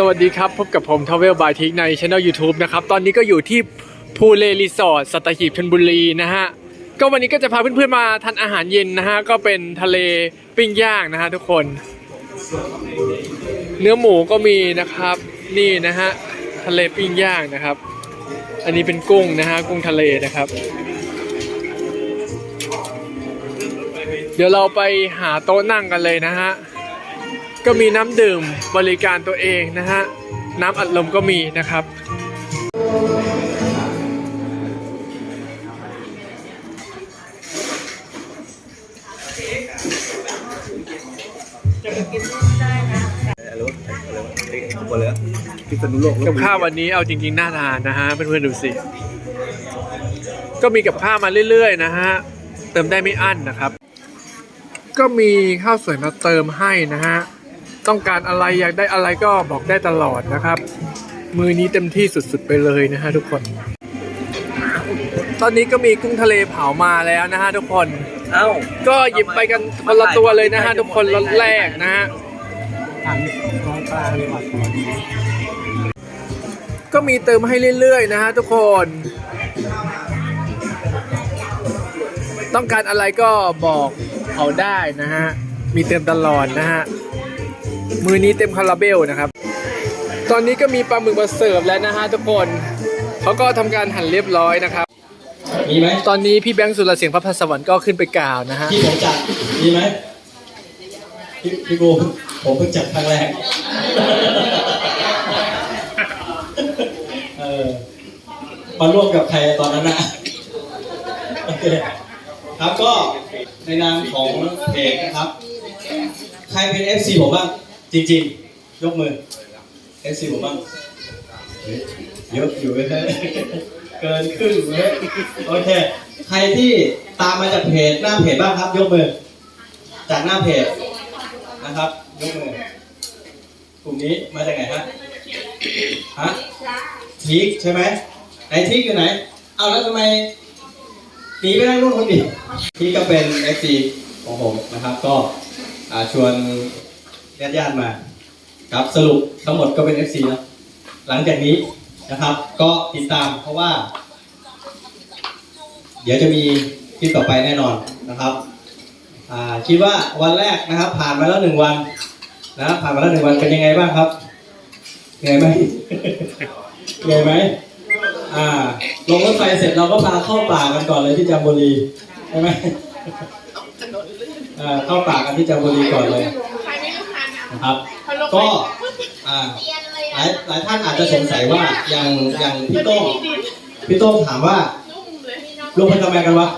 สวัสดีครับ พบกับผมทาวเวลบายทิกในช anel YouTube นะครับ ตอนนี้ก็อยู่ที่ภูเลรีสอร์ทสัตหีบชลบุรีนะฮะ ก็วันนี้ก็จะพาเพื่อนๆมาทานอาหารเย็นนะฮะ ก็เป็นทะเลปิ้งย่างนะฮะทุกคน เนื้อหมูก็มีนะครับ นี่นะฮะ ทะเลปิ้งย่างนะครับ อันนี้เป็นกุ้งนะฮะ กุ้งทะเลนะครับ เดี๋ยวเราไปหาโต๊ะนั่งกันเลยนะฮะ ก็มีน้ำดื่มบริการตัวเองนะฮะ น้ำอัดลมก็มีนะครับอะไรวะอะไรวะเด็กทุกคนะกกับข้าววันนี้เอาจริงๆน่าทานนะฮะเพื่อนๆดูสิ ก็มีกับข้าวมาเรื่อยๆนะฮะ เติมได้ไม่อั้นนะครับ ก็มีข้าวสวยมาเติมให้นะฮะ ต้องการอะไรอยากได้อะไรก็บอกได้ตลอดนะครับ มือนี้เต็มที่สุดๆไปเลยนะฮะทุกคน ตอนนี้ก็มีกุ้งทะเลเผามาแล้วนะฮะทุกคน เอ้าก็หยิบไปกันคนละตัวเลยนะฮะทุกคนรถแรกนะฮะ ก็มีเติมให้เรื่อยๆนะฮะทุกคน ต้องการอะไรก็บอกเขาได้นะฮะ มีเติมตลอดนะฮะ มือนี้เต็มคาราเบลนะครับ ตอนนี้ก็มีปลาหมึกมาเสิร์ฟแล้วนะฮะทุกคนเขาก็ทำการหั่นเรียบร้อยนะครับมีไหมตอนนี้พี่แบงค์สุรเสียงพระพัสวรรค์ก็ขึ้นไปกล่าวนะฮะที่ผมจัดมีไหมพี่พี่บูมผมเพิ่งจัดครั้งแรกเออมาร่วมกับใครตอนนั้นนะโอเคครับก็ในนามของเพจนะครับ ใครเป็น FC ผมบ้าง จริงๆ ยกมือ FC ผมบ้างเฮ้ยเยอะอยู่เลยเกินครึ่งเลยโอเค ใครที่ตามมาจากเพจหน้าเพจบ้างครับ ยกมือ จากหน้าเพจนะครับ ยกมือกลุ่มนี้มาจากไหนฮะฮะทิกใช่ไหมไหนทิกอยู่ไหน เอาแล้วทำไมหนีไปนั่งนู่นคนเดีทิกก็เป็น FC ของผมนะครับ ก็ชวน ญาติๆมาครับสรุปทั้งหมดก็เป็น FC แล้วหลังจากนี้นะครับ ก็ติดตามเพราะว่า เดี๋ยวจะมีคลิปต่อไปแน่นอนนะครับคิดว่าวันแรกนะครับ ผ่านมาแล้วหนึ่งวันนะผ่านมาแล้วหนึ่งวันเป็นยังไงบ้างครับเหนื่อยไหมเหนื่อยไหมอ่าลงรถไฟเสร็จเราก็พาเข้าป่ากันก่อนเลยที่จามบุรีใช่ไหมอ่าเข้าป่ากันที่จามบุรีก่อนเลย นะครับ ก็อ่าหลายหลายท่านอาจจะสงสัยว่าอย่างอย่างพี่โต้งพี่โต้งถามว่าลงไปทำไมกันวะ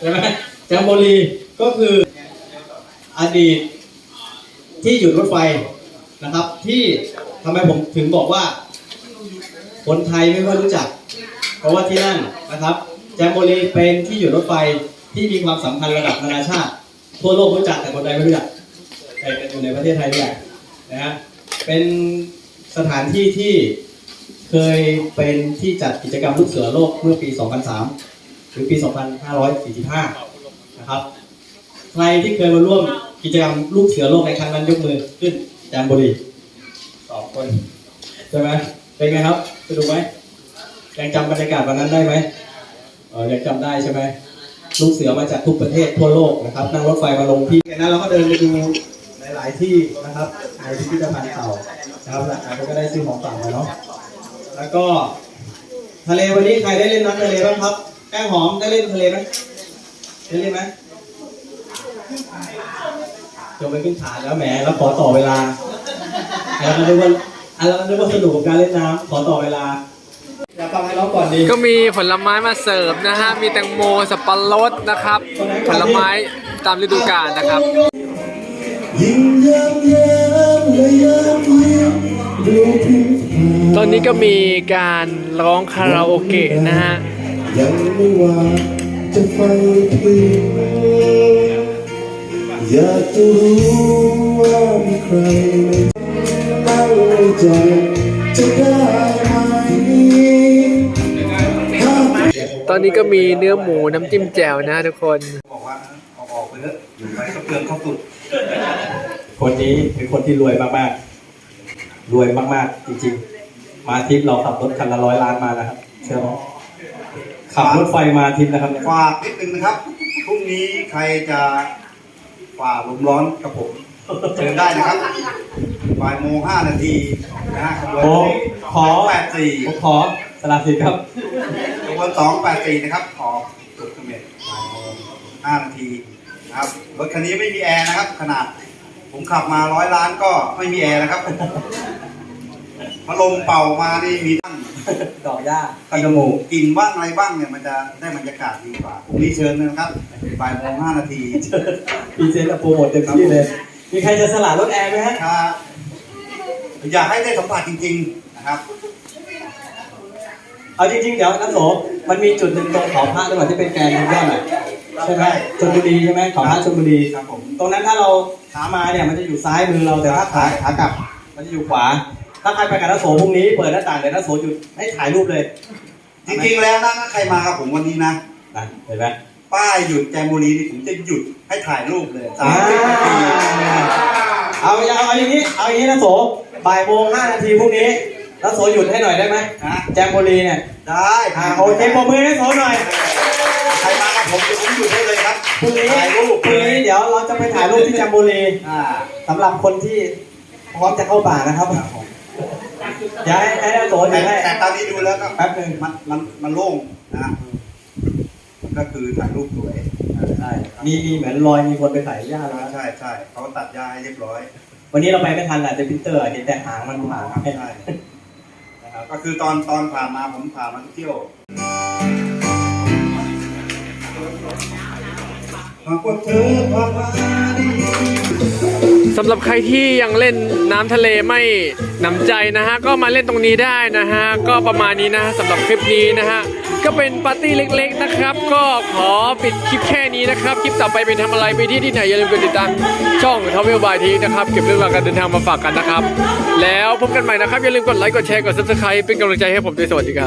ใช่ไหมแจมโบรีก็คืออดีตที่หยุดรถไฟนะครับ ที่ทำไมผมถึงบอกว่า คนไทยไม่ค่อยรู้จัก เพราะว่าที่นั่นนะครับ แจมโบรีเป็นที่หยุดรถไฟที่มีความสำคัญระดับนานาชาติ ทั่วโลกรู้จักแต่คนไทยไม่รู้จัก แต่อยู่ในประเทศไทยนี่แหละนะฮะเป็นสถานที่ที่เคยเป็นที่จัดกิจกรรมลูกเสือโลกเมื่อปี 2003 หรือปี 2545 นะครับ ใครที่เคยมาร่วมกิจกรรมลูกเสือโลกในครั้งนั้นยกมือขึ้นแจมบุรีสองคนใช่ไหมเป็นไงครับสนุกไหมยังจำบรรยากาศวันนั้นได้ไหมเออยังจำได้ใช่ไหมลูกเสือมาจากทุกประเทศทั่วโลกนะครับนั่งรถไฟมาลงที่จากนั้นเราก็เดินไปดูายๆที่นะครับในพิพิธภัณฑ์เก่านะครับแล้วเราก็ได้ซื้อของฝากมาเนาะแล้วก็ทะเลวันนี้ใครได้เล่นน้ำทะเลบ้างครับแป้งหอมได้เล่นทะเลไหมได้เล่นไหมจบไปขึ้นฐานแล้วแหมแล้วขอต่อเวลาแล้วก็นึกว่าอะแล้วก็นึกว่าสนุกกับการเล่นน้ำขอต่อเวลาอยากฟังให้ร้องก่อนดีก็มีผลไม้มาเสิร์ฟนะฮะมีแตงโมสับปะรดนะครับ ผลไม้ตามฤดูกาลนะครับ ยิ่งยามยามและยามยิ้มดูพิมพาตอนนี้ก็มีการร้องคาราโอเกะนะฮะ ยังไม่ว่าจะฟังเพลงอยากจะรู้ว่ามีใครไม่ตั้งใจจะได้ไหมถ้าตอนนี้ก็มีเนื้อหมูน้ำจิ้มแจ่วนะทุกคน บอกว่าออกออกไปเถอะอยู่ไปก็เปลืองข้าวสุด คนนี้เป็นคนที่รวยมากรวยมากๆ จริงๆ มาทริปเราขับรถคันละร้อยล้านมานะครับ เชื่อไหมขับรถไฟมาทริปนะครับเนี่ยฝากนิดนึงนะครับ พรุ่งนี้ใครจะฝ่าลมร้อนกับผมเชิญได้นะครับบ่ายโมงห้านาทีนะฮะขบวนโอ้ขอแปดสี่ผมขอสละสิทธิ์ครับขบวนสองแปดสี่นะครับ ขอจุดเสม็ดบ่ายโมงห้านาทีนะครับ รถคันนี้ไม่มีแอร์นะครับ ขนาด ผมขับมาร้อยล้านก็ไม่มีแอร์นะครับพัดลมเป่ามานี่มีทั้งดอกหญ้าคันจมูกกลิ่นบ้างอะไรบ้างเนี่ยมันจะได้บรรยากาศดีกว่าพรุ่งนี้เชิญนะครับบ่ายโมงห้านาทีพรีเซนต์กับโปรโมทเต็มที่เลย มีใครจะสละรถแอร์ไหมฮะถ้าอยากให้ได้สัมผัสจริง ๆ นะครับ เอาจริงๆ เดี๋ยวน้ำโสมันมีจุดหนึ่งตรงเขาพระด้วยที่เป็นแกนทุกยอดหน่อย ใช่ไหมชลบุรีใช่ไหมเขาพระชลบุรีครับผม ตรงนั้นถ้าเราขามาเนี่ยมันจะอยู่ซ้ายมือเราแต่ถ้าขาขากลับ มันจะอยู่ขวา ถ้าใครไปกับน้ำโสพรุ่งนี้เปิดหน้าต่างเดี๋ยวน้ำโสหยุดให้ถ่ายรูปเลย จริงๆแล้วนะถ้าใครมากับผมวันนี้นะนะเห็นไหมป้ายหยุดแจมบุรีนี่ผมจะหยุดให้ถ่ายรูปเลยสาอ่ามสิบนาทีเอาเอาเอาอย่างนี้เอาอย่างนี้นะโสบ่ายโมงห้านาทีพรุ่งนี้น้ำโสหยุดให้หน่อยได้ไหมนะแจมโบรีเนี่ยได้อ่าโอเคปรบมือให้โสหน่อย ใครมากับผมเดี๋ยวผมหยุดให้เลยครับพรุ่งนี้ถ่ายรูปพรุ่งนี้เดี๋ยวเราจะไปถ่ายรูปที่แจมโบรีอ่าสำหรับคนที่พร้อมจะเข้าป่านะครับเดี๋ยวให้ให้น้ำโสหแต่ยุดให้แต่ตอนนี้ดูแล้วก็แป๊บหนึ่งมันมันมันโล่งนะก็คือถ่ายรูปสวยใช่มีมีเหมือนรอยมีคนไปถ่ายหญ้าแล้วใช่ใช่เขาตัดหญ้าให้เรียบร้อย วันนี้เราไปไม่ทันแหละแต่พิเตอร์เห็นแต่หางมันผ่านใช่นะครับก็คือตอนตอนผ่านมาผมผ่านมาเที่ยว สำหรับใครที่ยังเล่นน้ำทะเลไม่หนำใจนะฮะ ก็มาเล่นตรงนี้ได้นะฮะ ก็ประมาณนี้นะสำหรับคลิปนี้นะฮะ ก็เป็นปาร์ตี้เล็กๆนะครับ ก็ขอปิดคลิปแค่นี้นะครับ คลิปต่อไปเป็นทำอะไรไปที่ที่ไหนอย่าลืมกดติดตามช่องทาวเวลบายทีนะครับ เก็บเรื่องราวการเดินทางมาฝากกันนะครับ แล้วพบกันใหม่นะครับ อย่าลืมกดไลค์ กดแชร์ กด subscribe เป็นกำลังใจให้ผมด้วยสวัสดีครับ